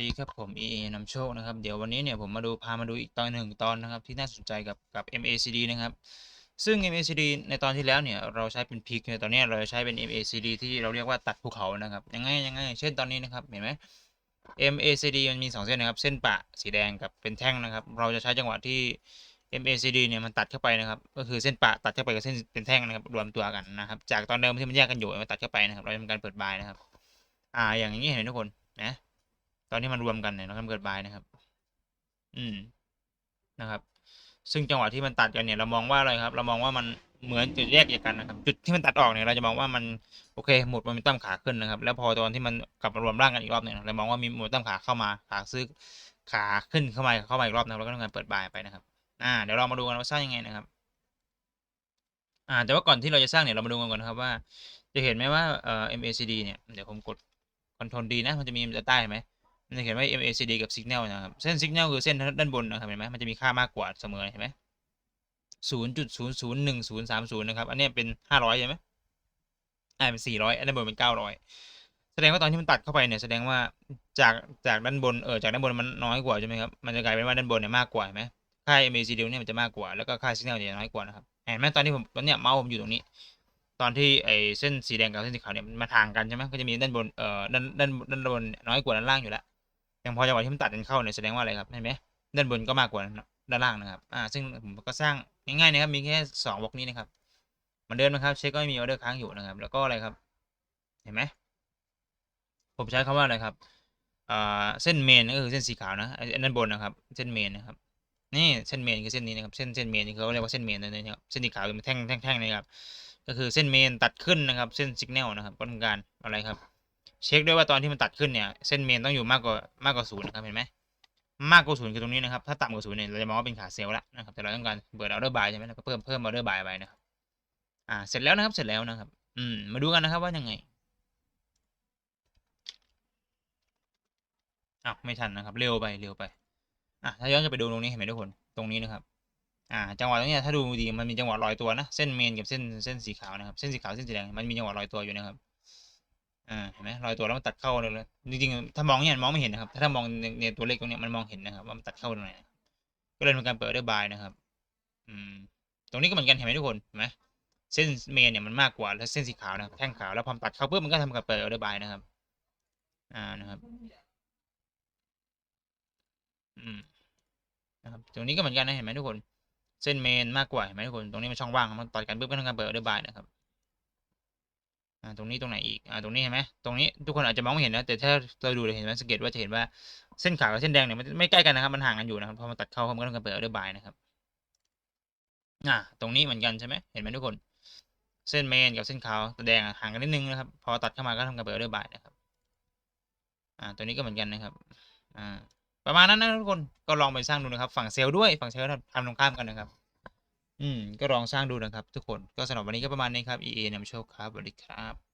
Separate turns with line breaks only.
ดีครับผม EA นำโชคนะครับ เดี๋ยววันนี้เนี่ยผมมาดูพามาดูอีกตอนหนึ่งตอนนะครับ ที่น่าสนใจกับกับ MACD นะครับ ซึ่ง MACD ในตอนที่แล้วเนี่ยเราใช้เป็นพิกในตอนนี้เราใช้เป็น MACD ที่เราเรียกว่าตัดภูเขานะครับยังไงยังไงเช่นตอนนี้นะครับเห็นไหม MACD มันมี 2 เส้นนะครับ เส้นปะสีแดงกับเป็นแท่งนะครับ เราจะใช้จังหวะที่ MACD เนี่ยมันตัดเข้าไปนะครับ ก็คือเส้นปะตัดเข้าไปกับเส้นเป็นแท่งนะครับรวมตัวกันนะครับ จากตอนเดิมที่มันแยกกันอยู่มันตัดเข้าไปนะครับ เราทำการเปิดบายนะครับ อ่าอย่างนี้เห็นไหมทุกคนนะ อนที่มันรวมกันเนี่ยเราทำเกิดบายนะครับ อืมนะครับ ซึ่งจังหวะที่มันตัดกันเนี่ยเรามองว่าอะไรครับ เรามองว่ามันเหมือนจุดแยกจากกันนะครับ จุดที่มันตัดออกเนี่ยเราจะมองว่ามันโอเคหมดโมเมนตัมขาขึ้นนะครับ แล้วพอตอนที่มันกลับมารวมร่างกันอีกรอบเนี่ยเรามองว่ามีโมเมนตัมขาเข้ามาขาซื้อขาขึ้นเข้ามาเข้ามาอีกรอบนะครับแล้วก็ทำการเปิดบายไปนะครับ อ่า เดี๋ยวเรามาดูกันว่าสร้างยังไงนะครับ อ่า แต่ว่าก่อนที่เราจะสร้างเนี่ยเรามาดูกันก่อนนะครับว่า จะเห็นไหมว่าเอ่อ MACD เนี่ยเดี๋ยวผมกด Ctrl D นะมันจะมีมันจะใต้ไหม มันจะเขียนว่า MACD กับ Signal นะครับ เส้น Signal คือเส้นด้านบนนะครับ เห็นไหมมันจะมีค่ามากกว่าเสมอเห็นไหมศูนย์จุดศูนย์ศูนย์หนึ่งศูนย์สามศูนย์นะครับ อันนี้เป็นห้าร้อยใช่ไหมอ่าเป็นสี่ร้อยอันด้านบนเป็นเก้าร้อยแสดงว่าตอนที่มันตัดเข้าไปเนี่ยแสดงว่าจากจากด้านบนเออจากด้านบนมันน้อยกว่าใช่ไหมครับ มันจะกลายเป็นว่าด้านบนเนี่ยมากกว่าเห็นไหมค่า MACD เนี่ยมันจะมากกว่า แล้วก็ค่า Signal เนี่ยน้อยกว่านะครับเห็นไหมตอนที่ผมตอนเนี้ยเมาส์ผมอยู่ตรงนี้ ตอนที่ไอ้เส้นสีแดงกับเส้นสีขาวเนี่ยมันมาทางกันใช่ไหมก็จะมีด้านบนเอ่อด้านด้านด้านบนน้อยกว่าด้านล่างอยู่แล้ว ย่างพอจังหวะที่มันตัดกันเข้าเนี่ยแสดงว่าอะไรครับเห็นไหมด้านบนก็มากกว่าด้านล่างนะครับอ่าซึ่งผมก็สร้างง่ายๆนะครับมีแค่สองบล็อกนี้นะครับเหมันเดิมนะครับเช็คก็ไม่มีออเดอร์ค้างอยู่นะครับ แล้วก็อะไรครับ เห็นไหมผมใช้คำว่าอะไรครับอ่าเส้นเมนก็คือเส้นสีขาวนะไอ้ด้านบนนะครับ เส้นเมนนะครับนี่เส้นเมนคือเส้นนี้นะครับเส้นเส้นเมนนี่เขาเรียกว่าเส้นเมนนั่นเองครับเส้นสีขาวเป็นแท่งแท่งแท่งนะครับก็คือเส้นเมนตัดขึ้นนะครับ เส้นสัญญาณนะครับก็ทำการอะไรครับ เช็คด้วยว่าตอนที่มันตัดขึ้นเนี่ยเส้นเมนต้องอยู่มากกว่ามากกว่าศูนย์นะครับเห็นไหมมากกว่าศูนย์คือตรงนี้นะครับถ้าต่ำกว่าศูนย์เนี่ยเราจะมองว่าเป็นขาเซลล์ละนะครับแต่เราต้องการเปิดออเดอร์บายใช่ไหมเราก็เพิ่มเพิ่มออเดอร์บายไปนะครับอ่าเสร็จแล้วนะครับเสร็จแล้วนะครับ อืมมาดูกันนะครับว่ายังไงอ้าวไม่ทันนะครับเร็วไปเร็วไปอะถ้าย้อนจะไปดูตรงนี้เห็นไหมทุกคนตรงนี้นะครับอ่าจังหวะตรงนี้ถ้าดูดีมันมีจังหวะลอยตัวนะเส้นเมนกับเส้นเส้นสีขาวนะครับเส้นสีขาวเส้นสีแดงมันมีจังหวะลอยตัวอยู่นะครับ อ่าเห็นไหมลอยตัวแล้วมันตัดเข้าเลยเลย จริงๆ ถ้ามองเนี่ยมองไม่เห็นนะครับ ถ้ามองในในตัวเลขตรงเนี้ยมันมองเห็นนะครับ ว่ามันตัดเข้าตรงไหน ก็เลยเป็นการเปิดด้วยบายนะครับ อืม ตรงนี้ก็เหมือนกันเห็นไหมทุกคนเห็นไหมเส้นเมนเนี่ยมันมากกว่าแล้วเส้นสีขาวนะครับแท่งขาวแล้วพอตัดเข้าปุ๊บมันก็ทำการเปิดด้วยบายนะครับ อ่านะครับ อืมนะครับตรงนี้ก็เหมือนกันนะเห็นไหมทุกคน เส้นเมนมากกว่าเห็นไหมทุกคน ตรงนี้มันช่องว่างมันต่อกันปุ๊บก็ทำการเปิดด้วยบายนะครับ อ่าตรงนี้ตรงไหนอีกอ่าตรงนี้เห็นไหมตรงนี้ทุกคนอาจจะมองไม่เห็นนะแต่ถ้าเราดูเห็นไหมสังเกตว่าจะเห็นว่าเส้นขาวกับเส้นแดงเนี่ยมันไม่ใกล้กันนะครับมันห่างกันอยู่นะครับพอมันตัดเข้ามันก็ทำการเปิดเอเด้วยบายนะครับอ่าตรงนี้เหมือนกันใช่ไหมเห็นไหมทุกคน เส้นเมนกับเส้นขาวแดงห่างกันนิดนึงนะครับ พอตัดเข้ามาก็ทำการเปิดเอเด้วยบายนะครับอ่าตัวนี้ก็เหมือนกันนะครับอ่าประมาณนั้นนะทุกคนก็ลองไปสร้างดูนะครับ ฝั่งเซลล์ด้วยฝั่งเซลล์ทำตรงข้ามกันนะครับ อืม ก็ลองสร้างดูนะครับทุกคน ก็สำหรับวันนี้ก็ประมาณนี้ครับ EA นำโชคครับสวัสดีครับ